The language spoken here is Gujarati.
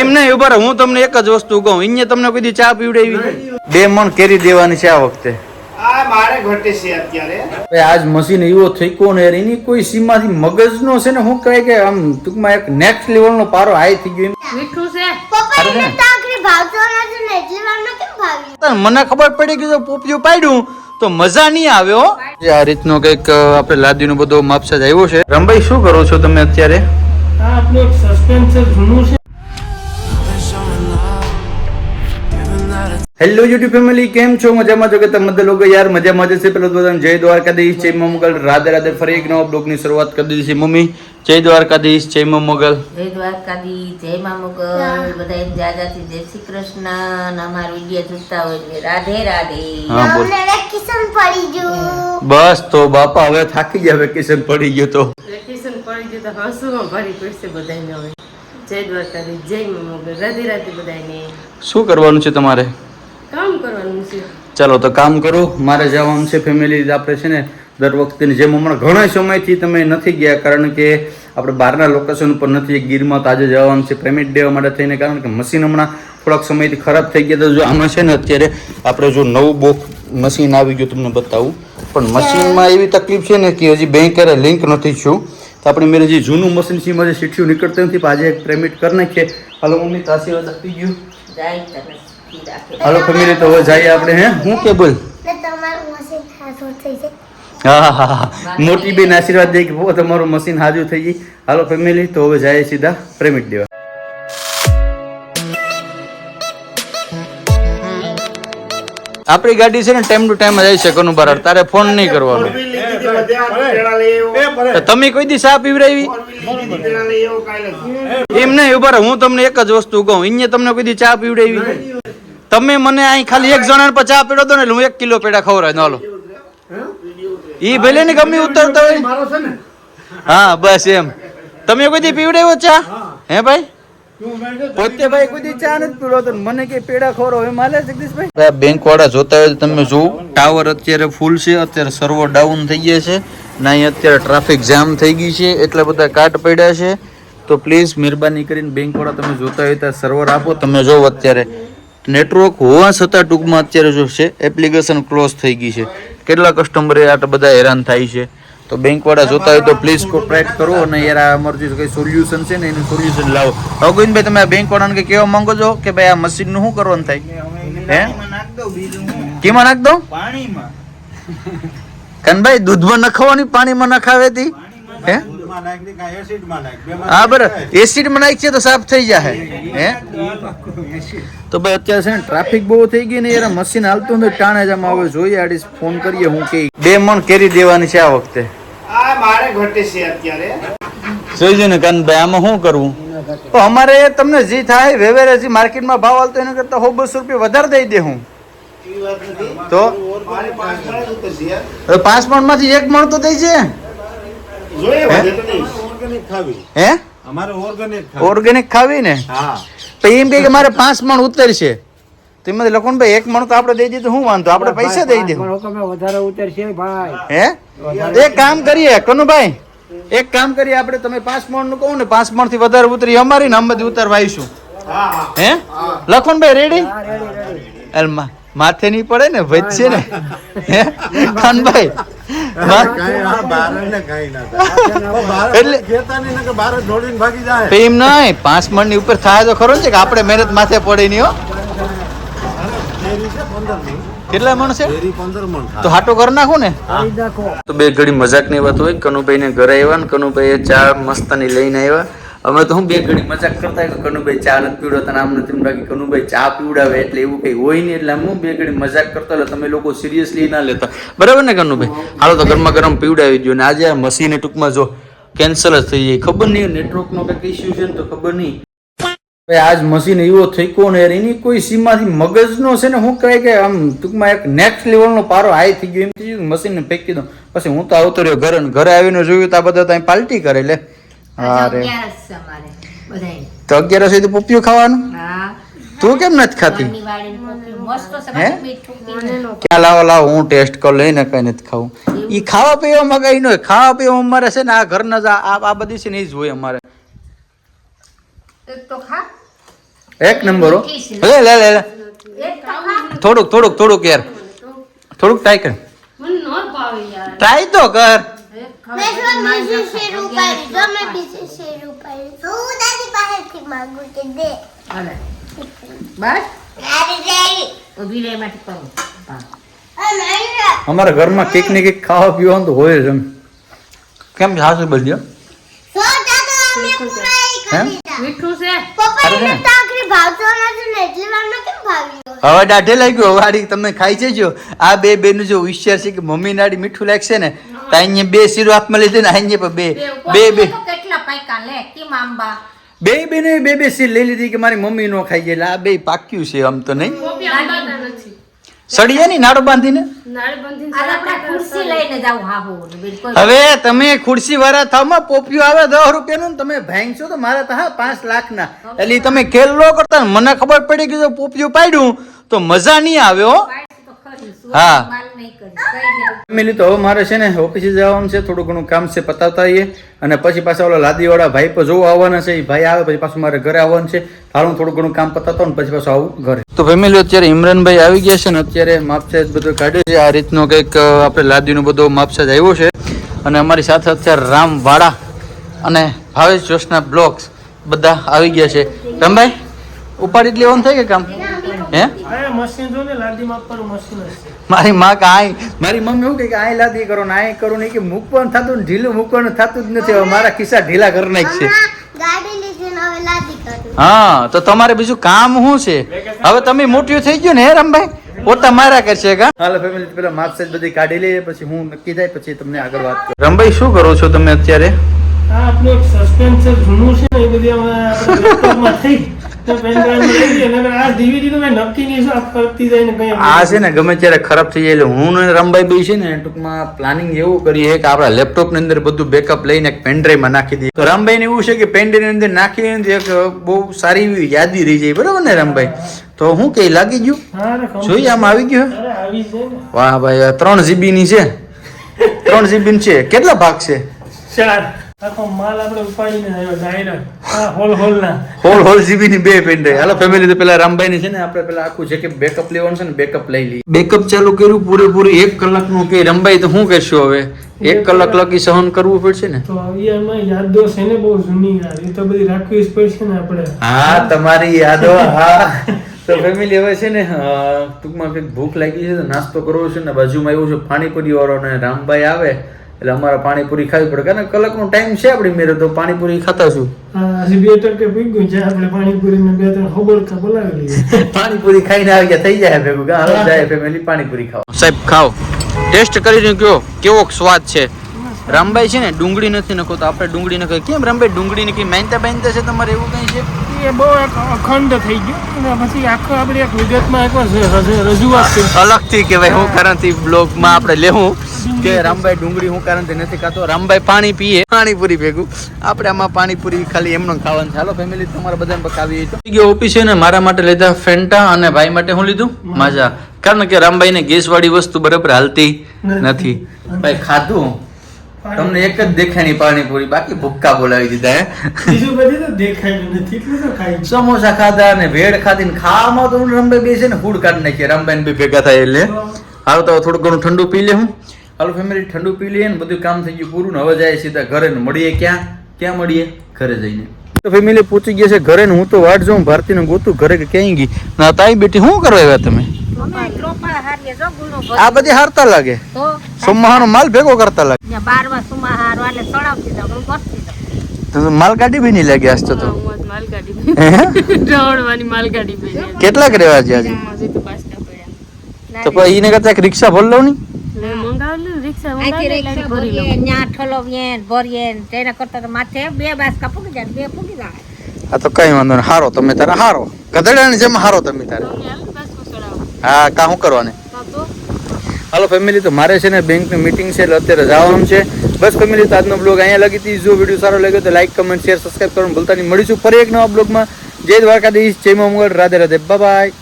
એમ નહીં ઊભા હું તમને એક જ વસ્તુ કહું. અહીંયા તમને કોઈ ચા પીવડાવી? બે મણ કેરી દેવાની છે આ વખતે. આ મારે ઘટે છે અત્યારે. ભાઈ આજ મશીન એવો થઈ ને યાર એની કોઈ સીમાથી મગજનો છે ને હું કહે કે આમ ટૂંકમાં એક નેક્સ્ટ લેવલનો પારો હાઈ થઈ ગયો મીઠું છે? મને ખબર પડી કે જો પોપિયું પાડ્યું. તો મજા નહીં આવે હો. જે આ રીતનો કંઈક આપણે લાદીનો બધો માપસાજ આવ્યો છે. રમભાઈ, શું કરો છો તમે અત્યારે? આ આપણું એક જૂનું છે. હેલો યુટ્યુબ ફેમિલી કેમ છો? મજામાં છો કે તમે બધા લોકો? યાર મજામાં જશે પેલો બધાને જય દ્વારકાધીશ જય મા મોગલ રાધે રાધે ફરી એક નવા બ્લોગની શરૂઆત કરી દીધી છે. મમ્મી જય દ્વારકાધીશ જય મા મોગલ જય દ્વારકાધીશ જય મા મોગલ બધા જાજાથી જય શ્રી કૃષ્ણ. અને અમારા વીડિયો જોતા હોય એટલે રાધે રાધે. હા બોલ. વેકેશન પડી ગયું. બસ તો બાપા હવે થાકી ગયા વેકેશન પડી ગયું તો. વેકેશન પડી ગયું તો હસુમાં ભરી પડશે બધાને હવે. જય દ્વારકાધીશ જય મોગલ રાધે રાધે બધાને શું કરવાનું છે તમારે? કામ કરવાનું છે. ચાલો તો કામ કરો. મારે જવાનું છે ફેમિલી આપણે છે ને દર વખતે જેમ હમણાં ઘણા સમયથી તમે નથી ગયા કારણ કે આપણે બહારના લોકેશન ઉપર નથી ગીરમાં તો આજે જવાનું છે પેમેન્ટ દેવા માટે થઈને કારણ કે મશીન હમણાં થોડાક સમયથી ખરાબ થઈ ગયા તો જો આમાં છે ને અત્યારે આપણે જો નવું બોક મશીન આવી ગયું તમને બતાવું. પણ મશીનમાં એવી તકલીફ છે ને કે હજી બેંક લિંક નથી છું. તો આપણે મેરે જે જૂનું મશીન છે એમાં જે સીઠિયું નીકળતું નથી પણ આજે એક પેમેન્ટ કરી નાખીએ. હાલો મમ્મી તો આશીર્વાદ આપી ગયું હાલો ફેમિલી તો હવે જઈએ આપણે હે? હું કે બોલ? ને તમારું મશીન હાથો થઈ જાય હા હા હા મોટી બેન આશીર્વાદ દે કે તમારું મશીન હાજર થઈ ગઈ. હાલો ફેમિલી તો હવે જઈએ સીધા પ્રેમિટ દેવા. આપણી ગાડી છે ને ટાઈમ ટુ ટાઈમ જાય છે કનુ બરાબર તારે ફોન નહીં કરવાનો. તમે કોઈ દી સા પીવડાવી? એમ નહીં ઊભા હું તમને એક જ વસ્તુ કહું. અહીંયા તમને કોઈ દી ચા પીવડાવી? તમે મને અહીં ખાલી એક જણા પર ચા દો ને એટલે હું એક કિલો પેડા ખવડાય દઉં હાલો. ઈ ભલે ને ગમે ઉતરતા હોય. ને? હા બસ એમ. તમે કોઈ દી પીવડાવ્યો ચા? હે. ભાઈ? પોતે ભાઈ કોઈ ચા નથી પીવડાવતો મને કે પેડા ખોરો જગદીશભાઈ? બેંક વાળા જોતા હોય તો તમે જુઓ. ટાવર અત્યારે ફૂલ છે. અત્યારે સર્વર ડાઉન થઈ ગયા છે. ના અહીં અત્યારે ટ્રાફિક જામ થઈ ગઈ છે. એટલા બધા કાટ પડ્યા છે. તો પ્લીઝ મહેરબાની કરીને બેંક વાળા તમે જોતા હોય ત્યાં સર્વર આપો. તમે જોવો અત્યારે નેટવર્ક હોવા છતાં ટૂંકમાં અત્યારે જો છે એપ્લિકેશન ક્લોઝ થઈ ગઈ છે. કેટલા કસ્ટમરે આટલા બધા હેરાન થાય છે. તો બેંકવાળા જોતા હોય તો પ્લીઝ કોપરેટ કરો અને યાર આ અમારું કંઈ સોલ્યુશન છે ને એનું સોલ્યુશન લાવો. હવે ગોવિંદભાઈ તમે આ બેંકવાળાને કહેવા માંગો છો કે ભાઈ આ મશીનનું શું કરવાનું થાય? હે? કેમાં નાખ દો કનભાઈ દૂધમાં નખાવાની પાણીમાં નખાવેતી? હે? હા બરાબર. એસિડમાં નાખ છે તો સાફ થઈ જાય હે? તો ભાઈ અત્યારે છે ને ટ્રાફિક બહુ થઈ ગઈ ને યાર મશીન હાલતું નથી ટાણે જ આમ હવે જોઈએ આડી ફોન કરીએ હું કે બે મણ કેરી દેવાની છે આ વખતે. આ મારે ઘટે છે અત્યારે. જોઈજો ને કાનભાઈ આમાં શું કરવું? તો અમારે તમને જે થાય વેવેરે જે માર્કેટમાં ભાવ હાલતો એના કરતા હો બસો રૂપિયા વધારે દઈ દે હું. એવી વાત નથી. તો? પાંચ મળે જ ઉતરશે યાર. હવે પાંચ મણમાંથી એક મણ તો દઈ છે નહીં હે? અમારે ઓર્ગેનિક ઓર્ગેનિક ખાવી. ને? હા. તો એમ કે મારે પાંચ મણ ઉતરશે. તો એમાંથી લખો ભાઈ એક મણ તો આપણે દઈ દઈએ તો શું વાંધો? આપણે પૈસા દઈ દે વધારે ઉતરશે ભાઈ. હે? એક કામ કરીએ કનુભાઈ એક કામ કરીએ આપણે તમે પાંચ મણનું કહું ને પાંચ મણથી વધારે ઉતરી અમારી ને અમે ઉતરવા આવીશું હા હા. હે? લખનભાઈ રેડી એલમાં માથે નહીં પડે ને વચ્ચે ને. હે? ખાનભાઈ ને ના એટલે- નહીં ને એમ પાંચ મણની ઉપર થાય તો ખરો છે કે આપણે મહેનત માથે પડે નહીં હો. કેટલા મણ છે? તો થાય. હાટો કરી નાખું ને? તો બે ઘડી મજાકની વાત હોય. કનુભાઈ ને ઘરે આવ્યા ને કનુભાઈ ચા મસ્તાની લઈને આવ્યા. અમે તો હું બે ઘડી મજાક કરતા કે કનુભાઈ ચા નથી પીવડાવતા આમ નથી. બાકી કનુભાઈ ચા પીવડાવે એટલે એવું કઈ હોય નહીં. એટલે હું બે ઘડી મજાક કરતા એટલે તમે લોકો સિરિયસલી ના લેતા. બરાબર ને કનુભાઈ? હાલો તો ગરમા ગરમ પીવડાવી દો ને આજે આ મશીન ટૂંકમાં જો કેન્સલ જ થઈ જાય. ખબર નહીં નેટવર્ક નો કંઈક ઇસ્યુ છે ને તો ખબર નહીં. આજ મશીન એવો થઈ કોણ યાર, એની કોઈ સીમાથી મગજનો છે ને, હું કહે કે આમ ટૂંકમાં એક નેક્સ્ટ લેવલનો પારો હાઈ થઈ ગયો. એમ થઈ ગયું મશીનને ફેંકી દઉં પછી હું તો આવતો રહ્યો ઘરે ઘરે આવીને જોયું તો આ બધા ત્યાં પાલટી કરે લે. હા રે અગિયારસ છે અમારે બધાય. તો અગિયાર સુધી પોપિયું ખાવાનું? તું કેમ નથી ખાતી. ક્યાં લાવો લાવો હું ટેસ્ટ કરી લઈને કઈ નથી ખાવું. ઈ ખાવા પીવા મગાઈ નો ખાવા પીવા અમારે છે ને આ ઘરના જ આ આ બધી છે ને એ જ હોય અમારે. એક તો ખા. એક નંબર હો. લે લે લે લે. થોડુંક થોડુંક થોડુંક યાર. થોડુંક ટ્રાય કર. મને ન ભાવે યાર. ટ્રાય તો કર. મેં જો બીજી શેર ઉપાડી જો મેં બીજી શેર ઉપાડી. હું દાદી પાસેથી માંગુ કે દે. હાલે. બસ. દાદી દાદી ઊભી રહે. આ નહીં અમારા ઘરમાં કેક ને કેક ખાવા પીવાનું તો હોય જ એમ. કેમ છે હાસુ બદલ્યો સો દાદા અમે પૂરા ઈ હે? કરી દીધા. મીઠું છે? પપ્પા સારું છે એને ને? તાકરી ભાવતો નથી ને એટલી વારમાં કેમ ભાવી ગયો? હવે દાઢે લાગ્યો વાડી તમે ખાઈ જજો. આ બે બેનું જો વિશ્વાસ છે કે મમ્મી નાડી મીઠું લાગશે ને તો અહીંયા બે શીરો હાથમાં લીધી ને અહીંયા પણ બે. બે બે કેટલા પાક્યા લે કેમ આંબા બે? બેને બે બે શીર લઈ લીધી કે મારી મમ્મી નો ખાઈ જાય એટલે આ બે પાક્યું છે આમ તો નહીં? સળીએ ની નાડો બાંધીને? નાળી બંધીને આ આપણે ખુરશી લઈને જાવ હાહુ બિલકુલ. હવે તમે ખુરશી વાળા થાવમાં પોપિયું આવે દસ રૂપિયાનું ને તમે ભાંગશો તો મારા તો હા પાંચ લાખના. એટલે તમે ખેલ નો કરતા મને ખબર પડી ગઈ પોપિયું પાડ્યું તો મજા નહીં આવે હો. ફેમિલી તો હવે મારે છે ને ઓફિસે જવાનું છે. થોડું ઘણું કામ છે પતાવતા આવીએ. અને પછી પાછા ઓલા લાદીવાળા ભાઈ પર જોવા આવવાના છે. એ ભાઈ આવે પછી પાછું મારે ઘરે આવવાનું છે. હાલનું થોડું ઘણું કામ પતાવતો ને પછી પાછું આવું ઘરે. તો ફેમિલી અત્યારે ઇમરાનભાઈ આવી ગયા છે ને અત્યારે માપસાજ બધું કાઢ્યું છે. આ રીતનો કંઈક આપણે લાદીનો બધો માપસાજ આવ્યો છે. અને અમારી સાથે અત્યારે રામવાડા અને ભાવેશ જોશના બ્લોગ્સ બધા આવી ગયા છે. રામભાઈ ઉપાડી જ લેવાનું થાય કે કામ? હે? મશીન જો ને લાદી માપવાનું મશીન હશે મારી માં કે મારી મમ્મી એવું કે આ લાદી કરો ને આ કરો ને. કે મૂકવાનું થતું ને ઢીલું મૂકવાનું થતું જ નથી. હવે મારા ખિસ્સા ઢીલા કરી નાખશે. હમણાં ગાડી લીધી ને હવે લાદી કાઢું. હા તો તમારે બીજું કામ શું છે? હવે તમે મોટિયું થઈ ગયું ને હે રમભાઈ? પોતા મારા કરશે કા? હાલો ફેમિલી પેલા માપસેજ બધી કાઢી લઈએ પછી હું નક્કી થાય પછી તમને આગળ વાત કરું. રમભાઈ શું કરો છો તમે અત્યારે? આ આપણું એક સસ્પેન્સર જૂનું છે ને એ બધી અમે આપણે લેપટોપમાં થઈ. પેનડ્રાઈવમાં આ છે ગમે ત્યારે ખરાબ થઈ જાય હું ને રમભાઈ બી છે ને ટૂંકમાં પ્લાનિંગ એવું કરીએ કે આપણા લેપટોપની અંદર બધું બેકઅપ લઈને એક પેનડ્રાઈવમાં નાખી દઈએ. તો રામભાઈ ને એવું છે કે પેનડ્રાઈવ અંદર નાખી એક બહુ સારી એવી યાદી રહી જાય. બરોબર ને રામભાઈ? તો હું કે લાગી ગયું. જોઈએ આમાં આવી ગયું વાહ ભાઈ ત્રણ જીબી ની છે. ત્રણ જીબી ની છે. કેટલા ભાગ છે? ચાર. આખો માલ આપણે ઉપાડીને આવ્યો ડાયરેક્ટ હોલ હોલ ના હોલ હોલ જીબી ની બે પેનડ્રાઈવ હાલો ફેમિલી તો પેલા રામભાઈ ની છે ને આપણે પેલા આખું જે કે બેકઅપ લેવાનું છે ને બેકઅપ લઈ લઈએ. બેકઅપ ચાલુ કર્યું પૂરેપૂરી એક કલાકનું કે રામભાઈ તો શું કરશું હવે? એક કલાક લગી સહન કરવું પડશે ને? તો એમાં યાદો છે ને બહુ જૂની યાર એ તો બધી રાખવી જ પડશે ને આપણે. હા તમારી યાદો હા. તો ફેમિલી હવે છે ને ટૂંકમાં કંઈક ભૂખ લાગી છે તો નાસ્તો કરવો છે ને બાજુમાં એવું છે પાણીપુરી વાળો ને રામભાઈ આવે. એટલે અમારે પાણીપુરી ખાવી પડે. કારણ કે કલાકનો ટાઈમ છે આપણી મેરે તો પાણીપુરી ખાતા છું હજી બે ટકે પીગ્યું છે. આપણે પાણીપુરી ને બે ત્રણ હોબળકા બોલાવી લઈએ. પાણીપુરી ખાઈને આવી ગયા થઈ જાય ભેગું. હાલો જાય ફેમિલી પાણીપુરી ખાવ. સાહેબ ખાઓ. ટેસ્ટ કરીને કયો? કેવો સ્વાદ છે? રામભાઈ છે ને ડુંગળી નથી નખો તો આપણે ડુંગળી નખો કેમ રામભાઈ ડુંગળી ની કઈ માનતા બાંધતા છે તમારે એવું કઈ છે? એ બહુ એક અખંડ થઈ ગયો. અને પછી આખો આપણે એક વિગતમાં ર- રજૂઆત અલગથી કે ભાઈ હું કારણથી બ્લોગમાં આપણે લેવું. કે રામભાઈ ડુંગળી હું કારણથી નથી ખાતો રામભાઈ પાણી પીએ. પાણીપુરી ભેગું. આપણે આમાં પાણીપુરી ખાલી એમનો ખાવાનું ચાલો ફેમિલી તમારા બધાને પકાવી તો ગયો ઓફિસે ને મારા માટે લીધા ફેન્ટા અને ભાઈ માટે હું લીધું? માજા. કારણ કે રામભાઈને ગેસ વાળી વસ્તુ બરાબર હાલતી નથી. ભાઈ ખાધું? તમને એક જ દેખાણી પાણીપુરી. બાકી ભૂક્કા બોલાવી દીધા હે? બીજું બધી તો દેખાયું નથી. એટલું તો ખાઈ સમોસા ખાધા ને ભેળ ખાધી ને ખાવામાં તો રમભાઈ બે છે ને ફૂડ કાઢી નાખીએ. રમભાઈ ભેગા થાય એટલે. હાલ તો થોડું ઘણું ઠંડુ પી લે હું. હાલો ફેમિલી ઠંડુ પી લઈએ ને બધું કામ થઈ ગયું પૂરું ને હવે જાય સીધા ઘરે ને મળીએ ક્યાં? ક્યાં મળીએ? ઘરે જઈને. તો ફેમિલી પહોંચી ગયા છે ઘરે ને હું તો વાટ જોઉં ભારતીને ગોતું ઘરે કે ક્યાંય ગઈ? ના તાઈ બેટી શું કરવા આવ્યા તમે? આ બધી હારતા લાગે. તો? માલ ભેગો કરતા લાગે. એટલે સડાવતી જાઉં માલ કાઢી બી નહીં લાગે આજ તો માલગાડી રહેવા છે આજે તો પાછા પડ્યા. તો પછી એને કરતા એક રિક્ષા ભરી લઉં નહીં? ને અહીંથી રિક્ષા ભરીએ લઉં. ઠલવીએ ભરીએ તેના કરતા તો માથે બે બાસકા પૂગી જાય બે પૂગી જાય. આ તો કઈ વાંધો નહીં. હારો તમે તારે હારો. ગધેડાની જેમ હારો તમે તારે. હા કા શું કરવાને? હાલો ફેમિલી તો મારે છે ને બેંકની મીટિંગ છે એટલે અત્યારે જવાનું છે. બસ ફેમિલી તો આજનો બ્લોગ અહીંયા લગી હતી. જો વીડિયો સારો લાગ્યો તો લાઈક કમેન્ટ શેર સબસ્ક્રાઈબ કરવાનું ભૂલતા નહીં. મળીશું ફરી એક નવા બ્લોગમાં જય દ્વારકાધીશ જય મોમગઢ રાધે રાધે. બાય